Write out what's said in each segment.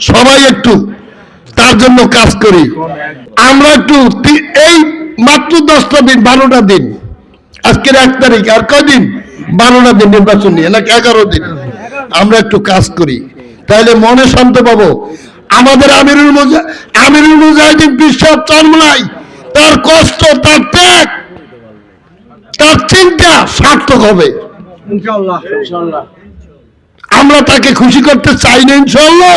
সবাই একটু তার জন্য কাজ করি। আমরা একটু এই মাত্র দশটা দিন বারোটা দিন আজকের এক তারিখ আর কয়দিন? বারোটা দিন নির্বাচন নিয়ে নাকি এগারো দিন? আমরা একটু কাজ করি। তাহলে মনে শান্ত পাবো। আমাদের আমিরুল মুজা আমিরুল মুজাহিদিন বিশ্বাস চরমলাই তার কষ্ট তার ত্যাগ তার চিন্তা সার্থক হবে। ইনশাআল্লাহ। ইনশাআল্লাহ। আমরা তাকে খুশি করতে চাই না ইনশাল্লাহ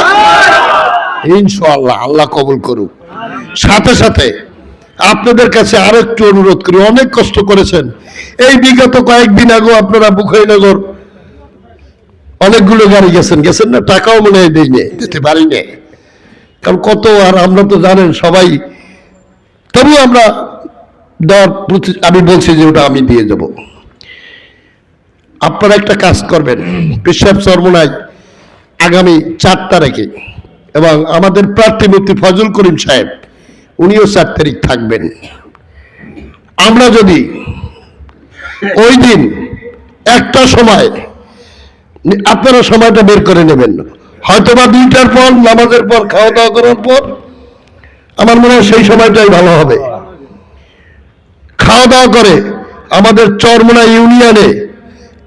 ইনশাল্লাহ আল্লাহ কবুল করুক। সাথে সাথে আপনাদের কাছে আরও একটু অনুরোধ করি, অনেক কষ্ট করেছেন। এই বিগত কয়েকদিন আগে আপনারা বুখাইনগর অনেকগুলো গাড়ি গেছেন। গেছেন না? টাকাও মনে হয় দেই দিতে পারি না কারণ কত, আর আমরা তো জানেন সবাই তবু আমরা দেওয়ার আমি বলছি যে ওটা আমি দিয়ে যাব আপনারা একটা কাজ করবেন। পেশাব চরমনায় আগামী চার তারিখে এবং আমাদের প্রার্থী মুক্তি ফজল করিম সাহেব, উনিও চার তারিখ থাকবেন। আমরা যদি ওই দিন একটা সময়, আপনারা সময়টা বের করে নেবেন। হয়তোবা দুইটার পর, নামাজের পর খাওয়া দাওয়া করার পর, আমার মনে হয় সেই সময়টাই ভালো হবে। খাওয়া দাওয়া করে আমাদের চরমোনা ইউনিয়নে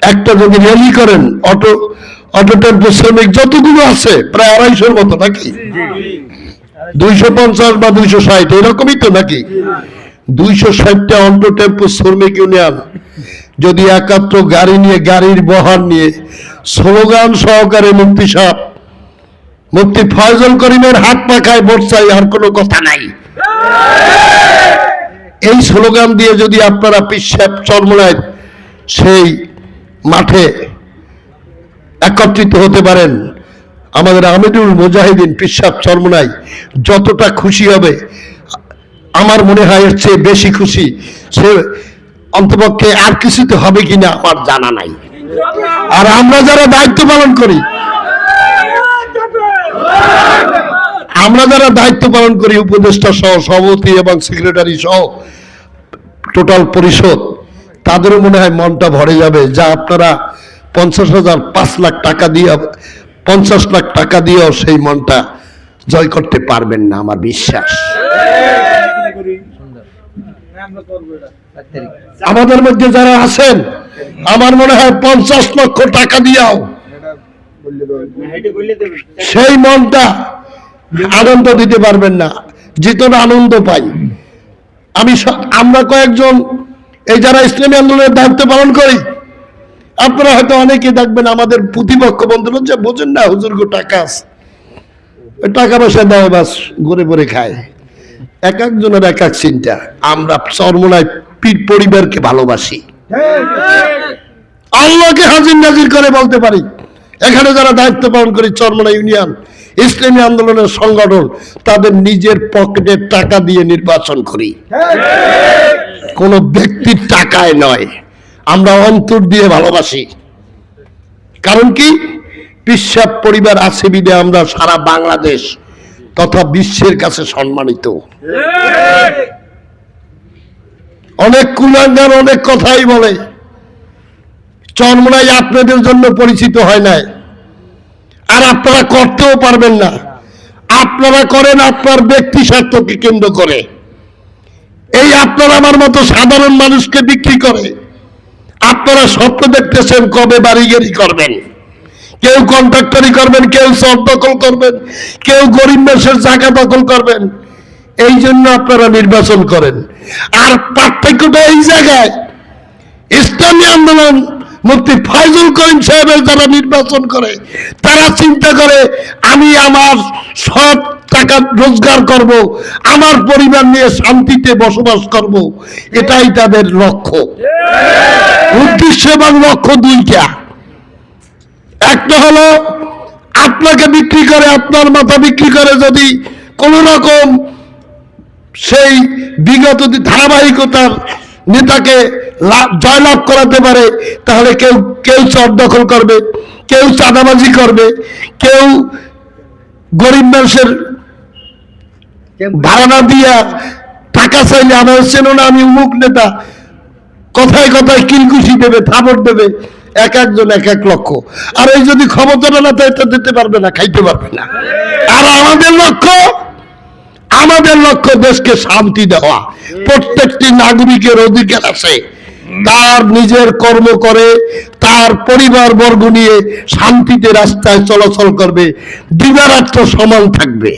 একটা যদি র্যালি করেন অটো অটো টেম্পো শ্রমিক যতগুলো আছে প্রায় আড়াইশোর মতো নাকি? দুইশো পঞ্চাশ বা দুইশো ষাট এরকমই তো নাকি? দুইশো ষাটটা অটো টেম্পো শ্রমিক ইউনিয়ন যদি একাত্র গাড়ি নিয়ে গাড়ির বহর নিয়ে স্লোগান সহকারে মুক্তি সাহ মুক্তি ফয়জল করিমের হাত পাখায় ভোট চাই আর কোনো কথা নাই। এই স্লোগান দিয়ে যদি আপনারা পিসাব চরমলায় সেই মাঠে একত্রিত হতে পারেন। আমাদের আমিদুল মুজাহিদিন পিসাব চরমনাই যতটা খুশি হবে, আমার মনে হয় এর চেয়ে বেশি খুশি, সে অন্তপক্ষে আর কিছুতে হবে কিনা আমার জানা নাই। আর আমরা যারা দায়িত্ব পালন করি, আমরা যারা দায়িত্ব পালন করি, উপদেষ্টা সহ, সভাপতি এবং সেক্রেটারি সহ টোটাল পরিষদ তাদেরও মনে হয় মনটা ভরে যাবে। যা আপনারা পঞ্চাশ হাজার পাঁচ লাখ টাকা দিয়ে, পঞ্চাশ লাখ টাকা দিয়েও সেই মনটা জয় করতে পারবেন না, আমার বিশ্বাস। আমাদের মধ্যে যারা আছেন, আমার মনে হয় পঞ্চাশ লক্ষ টাকা দিয়েও সেই মনটা আনন্দ দিতে পারবেন না। যেতটা আনন্দ পাই। আমি আমরা কয়েকজন এই যারা ইসলামী আন্দোলনের দায়িত্ব পালন করি, আপনারা হয়তো অনেকে দেখবেন আমাদের প্রতিপক্ষ বন্ধুরা যে বোঝেন না, হুজুর গো, টাকা আছে। টাকা পয়সা দেয় বাস ঘুরে ঘুরে খায়। এক একজনের এক এক চিন্তা। আমরা চরমনায় পীর পরিবারকে ভালোবাসি। আল্লাহকে হাজির নাজির করে বলতে পারি। এখানে যারা দায়িত্ব পালন করি চরমনা ইউনিয়ন, ইসলামী আন্দোলনের সংগঠন, তাদের নিজের পকেটের টাকা দিয়ে নির্বাচন করি। কোন ব্যক্তির টাকায় নয়। আমরা অন্তর দিয়ে ভালোবাসি। কারণ কি? পিসাব পরিবার আছে বিদে আমরা সারা বাংলাদেশ তথা বিশ্বের কাছে সম্মানিত। অনেক কুলাঙ্গার অনেক কথাই বলে। চরমনাই আপনাদের জন্য পরিচিত হয় নাই। আর আপনারা করতেও পারবেন না। আপনারা করেন আপনার ব্যক্তি স্বার্থকে কেন্দ্র করে। এই আপনার আমার মতো সাধারণ মানুষকে বিক্রি করে, আপনারা স্বপ্ন দেখতেছেন কবে বাড়িগাড়ি করবেন? কেউ কন্ট্রাক্টরি করবেন, কেউ সব দখল করবেন, কেউ গরিব মানুষের জায়গা দখল করবেন। এই জন্য আপনারা নির্বাচন করেন। আর পার্থক্যটা এই জায়গায়, ইসলামী আন্দোলন মুক্তি ফাইজুল করিম সাহেবের যারা নির্বাচন করে, তারা চিন্তা করে, আমি আমার সৎ টাকা রোজগার করব, আমার পরিবার নিয়ে শান্তিতে বসবাস করব, এটাই তাদের লক্ষ্য। উদ্দেশ্য এবং লক্ষ্য দুইটা। একটা হলো, আপনাকে বিক্রি করে, আপনার মাথা বিক্রি করে যদি কোন রকম সেই বিগত ধারাবাহিকতার নেতাকে জয়লাভ করাতে পারে, তাহলে কেউ কেউ চর দখল করবে, কেউ চাঁদাবাজি করবে, কেউ গরিব মানুষের না দিয়া টাকা চাইলে আমার চেনো না, আমি মুখ নেতা। কথায় কথায় কিলকুশি দেবে থাপড় দেবে, এক একজন এক এক লক্ষ। আর এই যদি ক্ষমতাটা না তাই দিতে পারবে না, খাইতে পারবে না। আর আমাদের লক্ষ্য আমাদের লক্ষ্য দেশকে শান্তি দেওয়া। প্রত্যেকটি নাগরিকের অধিকার আছে। তার নিজের কর্ম করে, তার পরিবার বর্গ নিয়ে শান্তিতে রাস্তায় চলাচল করবে, দিবারাত্র সমান থাকবে।